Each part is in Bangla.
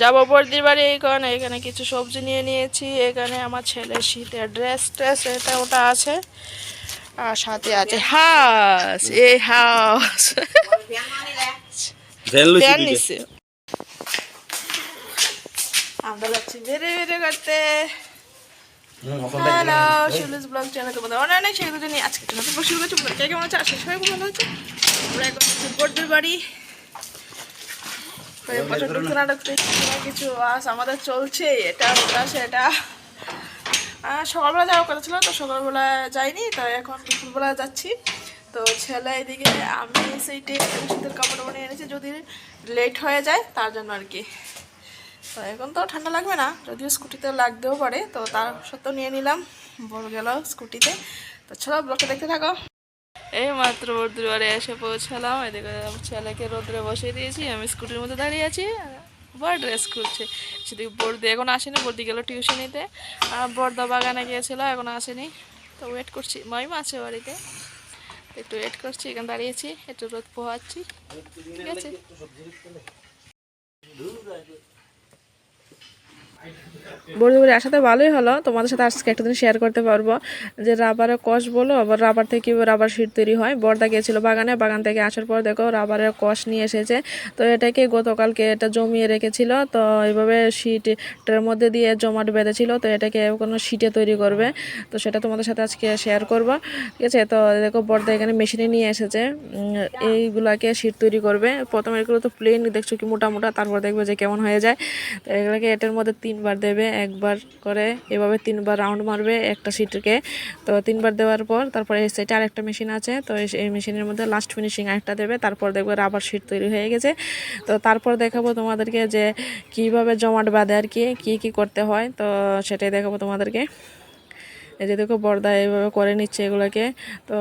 যাব বর্দির বাড়ি এখানে এখানে কিছু সবজি নিয়ে নিয়েছি এখানে আমার ছেলে শীতের ড্রেস ট্রেস এটা ওটা আছে আর সাথে আছে হাঁস এই হাঁস। আমরা যাচ্ছি বেরে বেরে করতে। হ্যালো শিলুস ব্লগ চ্যানেল তোমাদের অনেক অনেক সেগুলো নিয়ে আজকে শুরু করছি। কেমন আছে আশা সবাই ভালো আছে আমরা এখন বর্দির বাড়ি। বছর ঢুকতে না। কিছু আস আমাদের চলছে এটা ওটা সেটা। সকালবেলা যাওয়ার কথা ছিল তো সকালবেলা যাইনি তো এখন দুপুরবেলা যাচ্ছি। তো ছেলে এদিকে আমি সেইটে শীতের কাপড় টাপড় নিয়ে এনেছি যদি লেট হয়ে যায় তার জন্য আর কি। তো এখন তো ঠান্ডা লাগবে না যদিও স্কুটিতে লাগতেও পারে তো তার সত্ত্বেও নিয়ে নিলাম বল গেল স্কুটিতে। তো চলো ব্লগটা দেখতে থাকো। এই মাত্র বর্দুর বাড়ি এসে পৌঁছালাম এদিকে ছেলেকে রোদ্রে বসিয়ে দিয়েছি, আমি স্কুটির মধ্যে দাঁড়িয়ে আছি বড় ড্রেস করছে সেদিকে বর্দি এখন আসেনি বর্দি গেল টিউশনিতে আর বর্দা বাগানে গিয়েছিল, এখন আসেনি। তো ওয়েট করছি, মাইমা আছে বাড়িতে। একটু ওয়েট করছি, এখানে দাঁড়িয়েছি, একটু রোদ পোহাচ্ছি। ঠিক আছে? বড়ি আসাতে ভালোই হলো। তোমাদের সাথে আজকে একটা দিন শেয়ার করতে পারব, যে রাবারের কষ বলো, আবার রাবার থেকে রাবার শিট তৈরি হয়। বর্দা গিয়েছিল বাগানে, বাগান থেকে আসার পর দেখো রাবারের কষ নিয়ে এসেছে। তো এটাকে গতকালকে এটা জমিয়ে রেখেছিল, তো এইভাবে শিটের মধ্যে দিয়ে জমাট বেঁধেছিল, তো এটাকে কোনো শিটে তৈরি করবে। তো সেটা তোমাদের সাথে আজকে শেয়ার করব। ঠিক আছে? তো দেখো বর্দা এখানে মেশিনে নিয়ে এসেছে। এইগুলাকে শিট তৈরি করবে। প্রথমে এগুলো তো প্লেন দেখছ কি মোটা মোটা, তারপর দেখবে যে কেমন হয়ে যায়। তো এগুলোকে এটার মধ্যে তিনবার দেবে, একবার করে এভাবে তিনবার রাউন্ড মারবে একটা সিটকে তো তিনবার দেওয়ার পর তারপরে এই সাইডে আরেকটা মেশিন আছে, তো এই- এই মেশিনের মধ্যে লাস্ট ফিনিশিং আরেকটা দেবে, তারপর দেখবে রাবার সিট তৈরি হয়ে গেছে। তো তারপর দেখাবো তোমাদেরকে যে কীভাবে জমাট বাঁধে আর কি, কী কী করতে হয়, তো সেটাই দেখাবো তোমাদেরকে। এই যে দেখো বর্দা এইভাবে করে নিচ্ছে এগুলোকে, তো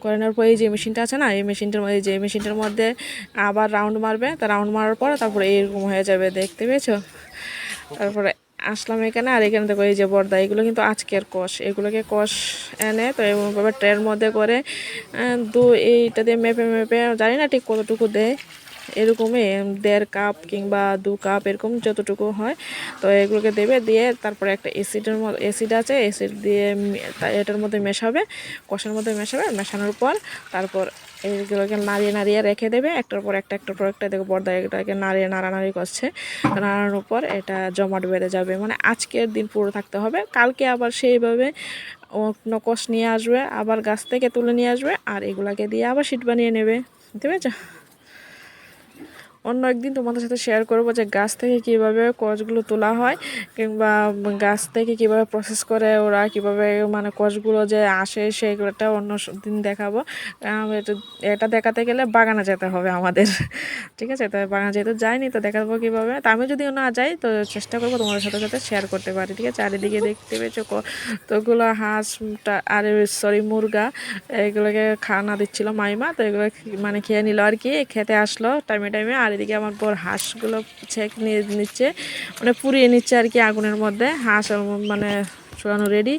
করে নেওয়ার পর এই যে মেশিনটা আছে না, এই মেশিনটার মধ্যে যে মেশিনটার মধ্যে আবার রাউন্ড মারবে, তা রাউন্ড মারার পর তারপরে এরকম হয়ে যাবে, দেখতে পেয়েছ? তারপরে আসলাম এখানে, আর এখানে দেখো এই যে বর্দা, এগুলো কিন্তু আজকের কষ। এগুলোকে কষ এনে তো এভাবে ট্রের মধ্যে করে দু এইটা দিয়ে মেপে মেপে, জানি না ঠিক কতটুকু দেয়। এরকমই, দেড় কাপ কিংবা দু কাপ, এরকম যতটুকু হয়। তো এগুলোকে দেবে, দিয়ে তারপরে একটা অ্যাসিডের মধ্যে অ্যাসিড আছে, অ্যাসিড দিয়ে এটার মধ্যে মেশাবে, কষার মধ্যে মেশাবে, মেশানোর পর তারপর এইগুলোকে নাড়িয়ে নাড়িয়ে রেখে দেবে। একটার পর একটা, একটার পর একটা দেখো বর্দা এটাকে নাড়িয়ে নাড়ানাড়ি করছে। নাড়ানোর পর এটা জমাট বেড়ে যাবে। মানে আজকের দিন পুরো থাকতে হবে। কালকে আবার সেইভাবে কষ নিয়ে আসবে, আবার গাছ থেকে তুলে নিয়ে আসবে আর এগুলাকে দিয়ে আবার সিট বানিয়ে নেবে। বুঝতে পেরেছ? অন্য একদিন তোমাদের সাথে শেয়ার করব যে গাছ থেকে কীভাবে কচগুলো তোলা হয় কিংবা গাছ থেকে কীভাবে প্রসেস করে ওরা কীভাবে মানে কচগুলো যে আসে সেগুলোটা অন্য দিন দেখাবো। এটা দেখাতে গেলে বাগানে যেতে হবে আমাদের। ঠিক আছে? তো বাগানে যেহেতু যাইনি, তো দেখাবো কীভাবে। তা আমি যদি না যাই, তো চেষ্টা করব তোমাদের সাথে সাথে শেয়ার করতে পারি। ঠিক আছে? চারিদিকে দেখতে পেয়েছ তোগুলো হাঁসটা আর সরি মুরগা, এগুলোকে খানা দিচ্ছিল মাইমা, তো এগুলো মানে খেয়ে নিল আর কি। খেতে আসলো টাইমে টাইমে, আর এদিকে আমার বর হাঁসগুলো ছেঁক নিয়ে নিচ্ছে মানে পুড়িয়ে নিচ্ছে আর কি আগুনের মধ্যে। হাঁস মানে চুলানো রেডি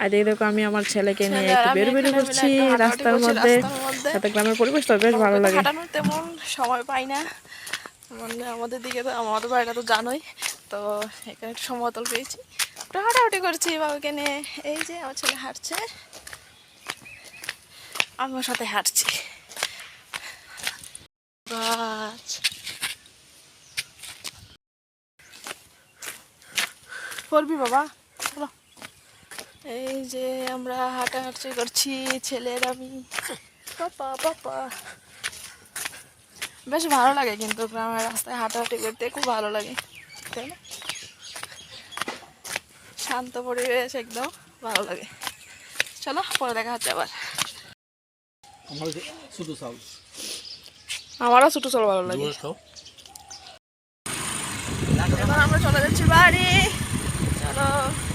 আর এদিকে দেখো আমি আমার ছেলেকে নিয়ে একটু বের বের করছি রাস্তার মধ্যে। সাথে গ্রামের পরিবেশ তো বেশ ভালো লাগে। তেমন সময় পাই না। মানে আমাদের দিকে তো আমাদের বাড়িটা তো জানোই তো এখানে একটু সমতল পেয়েছি। একটু হাঁটাহাঁটি করছি বাবাকে নিয়ে। এই যে আমার ছেলে হাঁটছে। আমি ওর সাথে হাঁটছি। গাছ। করবি বাবা? চলো। এই যে আমরা হাঁটাহাঁটি করছি ছেলের আমি। পাপা পাপা। বেশ ভালো লাগে কিন্তু গ্রামের রাস্তায় হাঁটাহাঁটি করতে খুব ভালো লাগে। তাই না? শান্ত পরিবেশ একদম ভালো লাগে। চলো পরে দেখা হচ্ছে আবার। আমারও ছোটো চলো ভালো লাগে। এখন আমরা চলে যাচ্ছি বাড়ি। চলো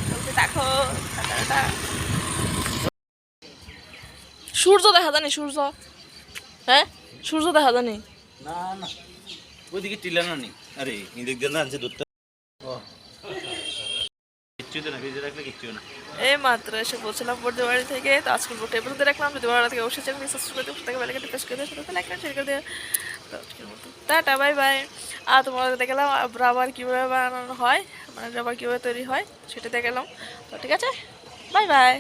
চলতে। সূর্য দেখা জানি সূর্য। হ্যাঁ? সূর্য দেখা জানি না না। ওইদিকে টিলানো নেই। আরে ইন্দিক দিয়ে আনছে দুধটা না এই মাত্র এসে পৌঁছলাম বর্ধে বাড়ি থেকে। তো আজকে টেবিল রাখলাম যদি ভালো লাগে অবশ্যই চ্যানেল সাবস্ক্রাইব করে দিও বেলাকে প্রেস করে দিও সাথে লাইক শেয়ার করে দিও। তো আজকের মতো। টাটা বাই বাই আর তোমাদের দেখলাম রাবার কীভাবে বানানো হয়। মানে রাবার কীভাবে তৈরি হয় সেটা দেখালাম। তো ঠিক আছে বাই বাই